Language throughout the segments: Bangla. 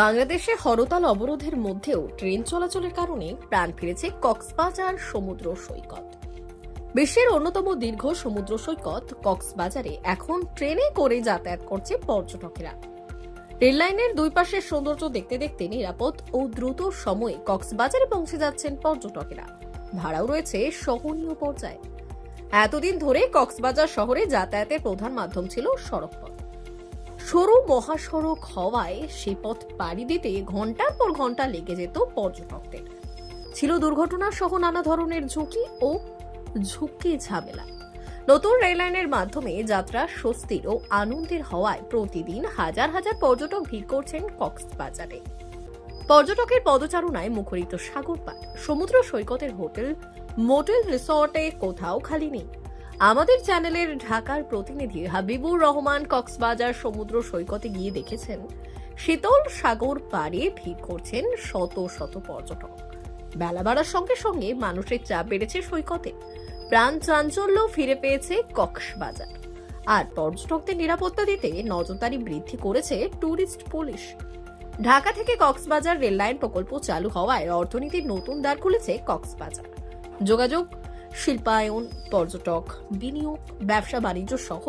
বাংলাদেশে হরতাল অবরোধের মধ্যেও ট্রেন চলাচলের কারণে প্রাণ ফিরেছে কক্সবাজার সমুদ্র সৈকত। বিশ্বের অন্যতম দীর্ঘ সমুদ্র সৈকত কক্সবাজারে এখন ট্রেনে করে যাতায়াত করছে পর্যটকেরা। রেললাইনের দুই পাশের সৌন্দর্য দেখতে দেখতে নিরাপদ ও দ্রুত সময়ে কক্সবাজারে পৌঁছে যাচ্ছেন পর্যটকেরা। ভাড়াও রয়েছে সহনীয় পর্যায়ে। এতদিন ধরে কক্সবাজার শহরে যাতায়াতের প্রধান মাধ্যম ছিল সড়কপথ। সরু মহাসড়ক হওয়ায় সে পথ পাড়ি দিতে ঘণ্টার পর ঘণ্টা লেগে যেত পর্যটকদের। ছিল দুর্ঘটনা সহ নানা ধরনের ঝুঁকি ও ঝুঁকি ঝামেলা। নতুন রেললাইনের মাধ্যমে যাত্রা স্বস্তির ও আনন্দের হওয়ায় প্রতিদিন হাজার হাজার পর্যটক ভিড় করছেন কক্সবাজারে। পর্যটকের পদচারণায় মুখরিত সাগর পার সমুদ্র সৈকতের হোটেল, মোটেল রিসর্টে কোথাও খালি নেই। আমাদের চ্যানেলের ঢাকার প্রতিনিধি হাবিবুর রহমান কক্সবাজার সমুদ্র সৈকতে গিয়ে দেখেছেন, শীতল সাগর পাড়ে ভিড় করছেন শত শত পর্যটক। বেলা বাড়ার সঙ্গে সঙ্গে মানুষের চাপ বেড়েছে সৈকতে। প্রাণ চাঞ্চল্য ফিরে পেয়েছে কক্সবাজার। আর পর্যটকদের নিরাপত্তা দিতে নজরদারি বৃদ্ধি করেছে ট্যুরিস্ট পুলিশ। ঢাকা থেকে কক্সবাজার রেললাইন প্রকল্প চালু হওয়ায় অর্থনীতির নতুন দ্বার খুলেছে কক্সবাজার। যোগাযোগ শিল্পায়ন পর্যটক বিনিয়োগ ব্যবসা বাণিজ্য সহ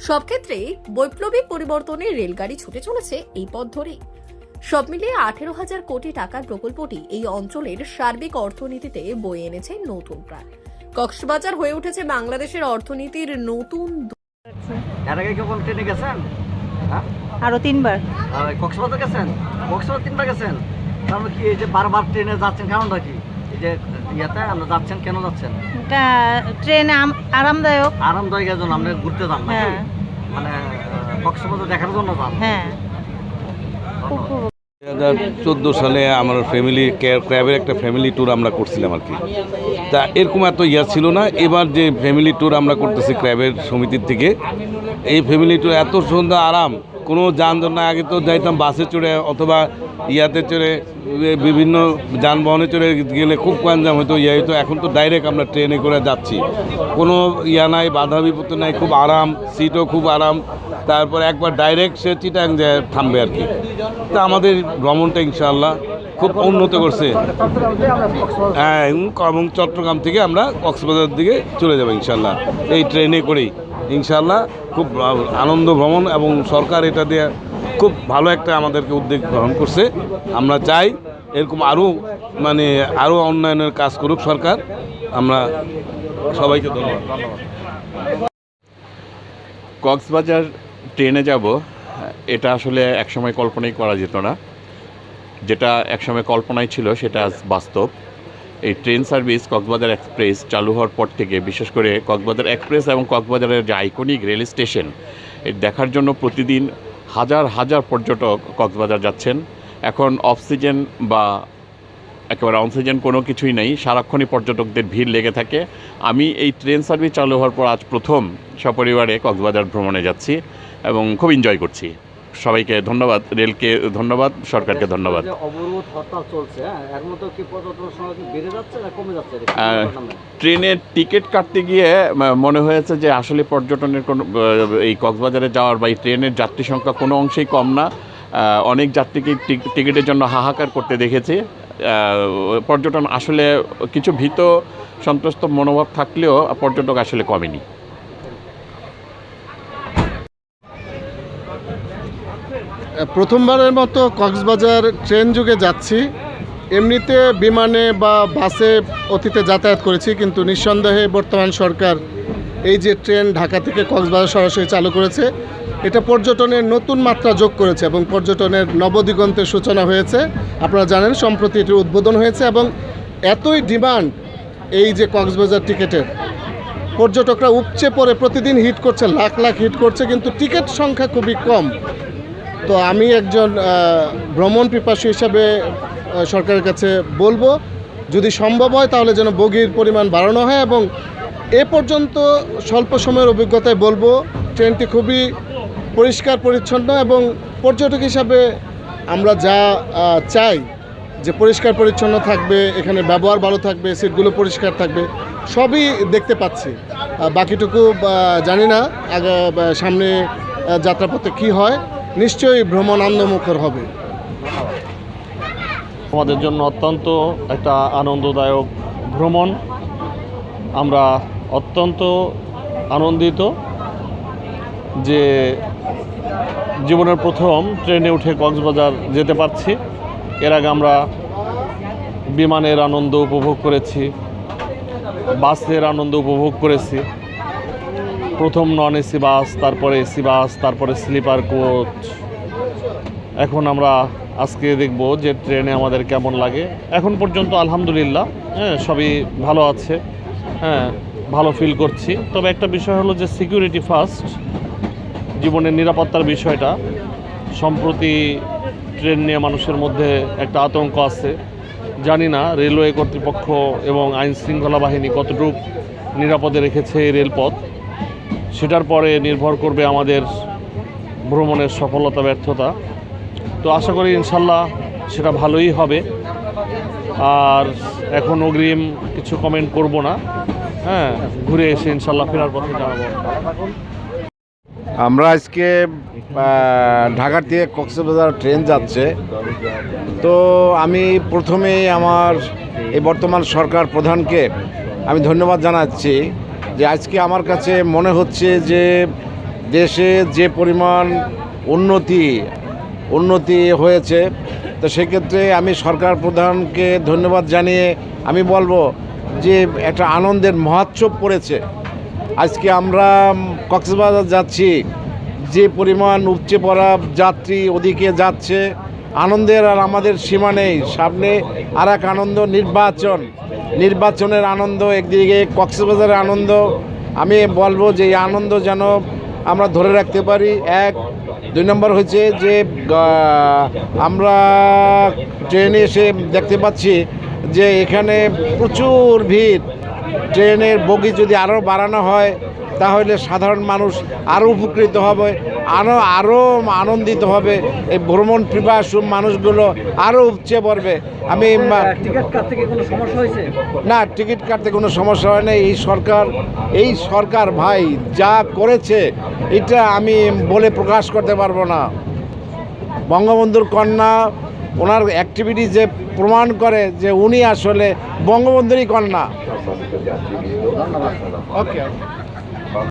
সব ক্ষেত্রে বৈপ্লবিক পরিবর্তনে রেলগাড়ি ছুটে চলেছে এই পথ ধরেই। সব মিলিয়ে আঠেরো হাজার কোটি টাকার প্রকল্পটি এই অঞ্চলের সার্বিক অর্থনীতিতে বয়ে এনেছে নতুন প্রাণ। কক্সবাজার হয়ে উঠেছে বাংলাদেশের অর্থনীতির নতুন এর আগে কেউ ট্রেনে গেছেন? হ্যাঁ? আরও তিনবার। কক্সবাজার গেছেন? কক্সবাজার তিনবার গেছেন? কারণ কি এই যে বারবার ট্রেনে যাচ্ছেন কারণটা কি? যে ইয়াতে আমরা যাচ্ছেন কেন যাচ্ছেন? এটা ট্রেন আরামদায়ক। জন্য আমরা ঘুরতে যান হ্যাঁ। মানে কক্সবাজার দেখার জন্য যান? হ্যাঁ। চোদ্দ সালে আমার ফ্যামিলি ক্র্যাবের একটা ফ্যামিলি ট্যুর আমরা করছিলাম আর কি। তা এরকম এত ইয়া ছিল না। এবার যে ফ্যামিলি ট্যুর আমরা করতেছি ক্র্যাবের সমিতির থেকে এই ফ্যামিলি ট্যুর এত সুন্দর আরাম। কোনো যানজট না আগে তো যাইতাম বাসে চড়ে অথবা ইয়াতে চড়ে বিভিন্ন যানবাহনে চড়ে গেলে খুব কনজাম হতো, ইয়া হতো এখন তো ডাইরেক্ট আমরা ট্রেনে করে যাচ্ছি। কোনো ইয়া নাই বাধা বিপত্তি নাই, খুব আরাম, সিটও খুব আরাম। তারপর একবার ডাইরেক্ট সে চিটাং যায়, থামবে আর কি। তা আমাদের ভ্রমণটা ইনশাল্লাহ খুব উন্নত করছে। হ্যাঁ এবং চট্টগ্রাম থেকে আমরা কক্সবাজার দিকে চলে যাব ইনশাল্লাহ এই ট্রেনে করেই। ইনশাল্লাহ খুব আনন্দ ভ্রমণ এবং সরকার এটা দিয়ে খুব ভালো একটা আমাদেরকে উদ্যোগ গ্রহণ করছে। আমরা চাই এরকম আরও মানে আরও উন্নয়নের কাজ করুক সরকার। আমরা সবাইকে ধন্যবাদ। কক্সবাজার ট্রেনে যাব, এটা আসলে একসময় কল্পনাই করা যেত না। যেটা একসময় কল্পনায় ছিল, সেটা আজ বাস্তব। এই ট্রেন সার্ভিস কক্সবাজার এক্সপ্রেস চালু হওয়ার পর থেকে, বিশেষ করে কক্সবাজার এক্সপ্রেস এবং কক্সবাজারের যে আইকনিক রেল স্টেশন দেখার জন্য প্রতিদিন হাজার হাজার পর্যটক কক্সবাজার যাচ্ছেন। এখন অক্সিজেন বা একেবারে অক্সিজেন কোনো কিছুই নেই, সারাক্ষণই পর্যটকদের ভিড় লেগে থাকে। আমি এই ট্রেন সার্ভিস চালু হওয়ার পর আজ প্রথম সপরিবারে কক্সবাজার ভ্রমণে যাচ্ছি এবং খুব এনজয় করছি। সবাইকে ধন্যবাদ রেলকে ধন্যবাদ সরকারকে ধন্যবাদ। অবরোধ হরতাল চলছে এর মধ্যে কি পর্যটন সংখ্যা কি বেড়ে যাচ্ছে না কমে যাচ্ছে? এটা কি আহ, ব্যাপার নামে? ট্রেনের টিকিট কাটতে গিয়ে মনে হয়েছে যে আসলে পর্যটনের কোনো এই কক্সবাজারে যাওয়ার বা এই ট্রেনের যাত্রী সংখ্যা কোনো অংশেই কম না। অনেক যাত্রীকে টিক- টিকিটের জন্য হাহাকার করতে দেখেছি। পর্যটন আসলে কিছু ভীত সন্ত্রস্ত মনোভাব থাকলেও পর্যটক আসলে কমেনি। প্রথমবারের মতো কক্সবাজার ট্রেন যুগে যাচ্ছি। এমনিতে বিমানে বা বাসে অতীতে যাতায়াত করেছি, কিন্তু নিঃসন্দেহে বর্তমান সরকার এই যে ট্রেন ঢাকা থেকে কক্সবাজার সরাসরি চালু করেছে, এটা পর্যটনের নতুন মাত্রা যোগ করেছে এবং পর্যটনের নবদিগন্তের সূচনা হয়েছে। আপনারা জানেন, সম্প্রতি এটির উদ্বোধন হয়েছে এবং এতই ডিমান্ড এই যে কক্সবাজার টিকেটের। পর্যটকরা উপচে পড়ে, প্রতিদিন হিট করছে, লাখ লাখ হিট করছে, কিন্তু টিকিট সংখ্যা খুবই কম। তো আমি একজন ভ্রমণ পিপাসু হিসাবে সরকারের কাছে বলব, যদি সম্ভব হয় তাহলে যেন বগির পরিমাণ বাড়ানো হয় এবং এ পর্যন্ত স্বল্প সময়ের অভিজ্ঞতায় বলব, ট্রেনটি খুবই পরিষ্কার, পরিচ্ছন্ন এবং পর্যটক হিসাবে আমরা যা চাই যে পরিষ্কার, পরিচ্ছন্ন থাকবে, এখানে ব্যবহার ভালো থাকবে, সিটগুলো পরিষ্কার থাকবে, সবই দেখতে পাচ্ছি। বাকিটুকু জানি না সামনে যাত্রাপথে কী হয়। নিশ্চয়ই ভ্রমণ আনন্দমুখর হবে। আমাদের জন্য অত্যন্ত একটা আনন্দদায়ক ভ্রমণ। আমরা অত্যন্ত আনন্দিত যে জীবনের প্রথম ট্রেনে উঠে কক্সবাজার যেতে পারছি। এর আগে আমরা বিমানের আনন্দ উপভোগ করেছি, বাসের আনন্দ উপভোগ করেছি। প্রথম নন এসি বাস তারপরে এসি বাস তারপরে স্লিপার কোচ এখন আমরা আজকে দেখব যে ট্রেনে আমাদের কেমন লাগে। এখন পর্যন্ত আলহামদুলিল্লাহ হ্যাঁ সবই ভালো আছে। হ্যাঁ ভালো ফিল করছি। তবে একটা বিষয় হলো যে সিকিউরিটি ফার্স্ট জীবনের নিরাপত্তার বিষয়টা। সম্প্রতি ট্রেন নিয়ে মানুষের মধ্যে একটা আতঙ্ক আছে। জানি না রেলওয়ে কর্তৃপক্ষ এবং আইন শৃঙ্খলা বাহিনী কতটুকু নিরাপদে রেখেছে এই রেলপথ সেটার পরে নির্ভর করবে আমাদের ভ্রমণের সফলতা, ব্যর্থতা। তো আশা করি ইনশাল্লাহ সেটা ভালোই হবে। আর এখন অগ্রিম কিছু কমেন্ট করব না। হ্যাঁ ঘুরে এসে ইনশাল্লাহ ফেরার পথে জানাব আমরা আজকে ঢাকার থেকে কক্সবাজার ট্রেন যাচ্ছে। তো আমি প্রথমেই আমার এই বর্তমান সরকার প্রধানকে আমি ধন্যবাদ জানাচ্ছি। যে আজকে আমার কাছে মনে হচ্ছে যে দেশে যে পরিমাণ উন্নতি উন্নতি হয়েছে, তো সেক্ষেত্রে আমি সরকার প্রধানকে ধন্যবাদ জানিয়ে আমি বলব যে একটা আনন্দের মহোৎসব পড়েছে। আজকে আমরা কক্সবাজার যাচ্ছি, যে পরিমাণ উপচে পড়া যাত্রী ওদিকে যাচ্ছে, আনন্দের আর আমাদের সীমা নেই। সামনে আর এক আনন্দ, নির্বাচন। নির্বাচনের আনন্দ, একদিকে কক্সবাজারের আনন্দ। আমি বলব যে এই আনন্দ যেন আমরা ধরে রাখতে পারি। এক, দুই নম্বর হচ্ছে যে আমরা ট্রেনে এসে দেখতে পাচ্ছি যে এখানে প্রচুর ভিড়। ট্রেনের বগি যদি আরও বাড়ানো হয় তাহলে সাধারণ মানুষ আরও উপকৃত হবে আরও আরও আনন্দিত হবে। এই ভ্রমণ পিপাসু মানুষগুলো আরও উপচে পড়বে। আমি মা- টিকিট কাটতে কি কোনো সমস্যা হয়েছে? না টিকিট কাটতে কোনো সমস্যা হয় না এই সরকার এই সরকার ভাই যা করেছে এটা আমি বলে প্রকাশ করতে পারব না। বঙ্গবন্ধুর কন্যা ওনার অ্যাক্টিভিটি যে প্রমাণ করে যে উনি আসলে বঙ্গবন্ধুরই কন্যা। ওকে